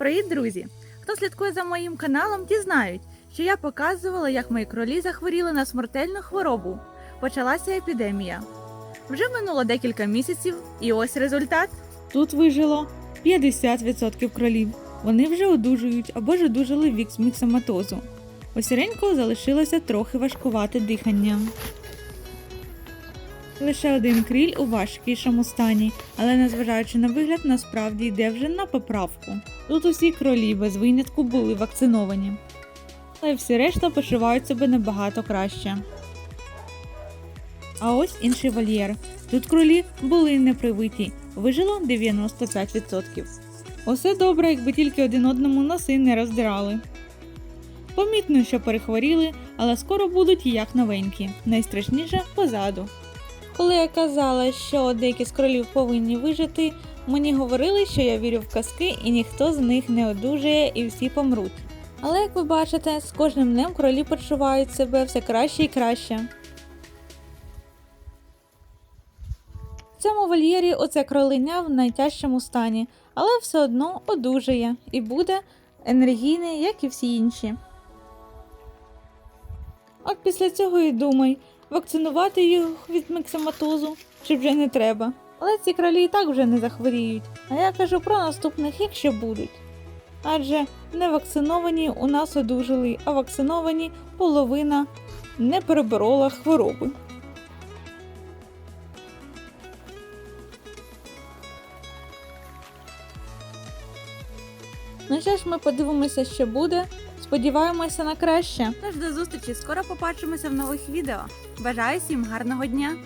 Привіт, друзі! Хто слідкує за моїм каналом, ті знають, що я показувала, як мої кролі захворіли на смертельну хворобу. Почалася епідемія. Вже минуло декілька місяців, і ось результат. Тут вижило 50% кролів. Вони вже одужують або ж одужали від міксоматозу. У сіренького залишилося трохи важкувати дихання. Лише один кріль у важкішому стані, але незважаючи на вигляд, насправді йде вже на поправку. Тут усі кролі без винятку були вакциновані. Але всі решта почувають себе набагато краще. А ось інший вольєр. Тут кролі були непривиті, вижило 95%. Усе добре, якби тільки один одному носи не роздирали. Помітно, що перехворіли, але скоро будуть як новенькі. Найстрашніше позаду. Коли я казала, що деякі з кролів повинні вижити, мені говорили, що я вірю в казки і ніхто з них не одужає і всі помруть. Але як ви бачите, з кожним днем кролі почувають себе все краще і краще. В цьому вольєрі оце кролиня в найтяжчому стані, але все одно одужає і буде енергійний, як і всі інші. От після цього і думай, вакцинувати їх від міксоматозу чи вже не треба. Але ці кролі і так вже не захворіють. А я кажу про наступних, якщо будуть. Адже не вакциновані у нас одужали, а вакциновані половина не переборола хвороби. Ну що ж, ми подивимося, що буде. Сподіваємося на краще. Тож до зустрічі, скоро побачимося в нових відео. Бажаю всім гарного дня!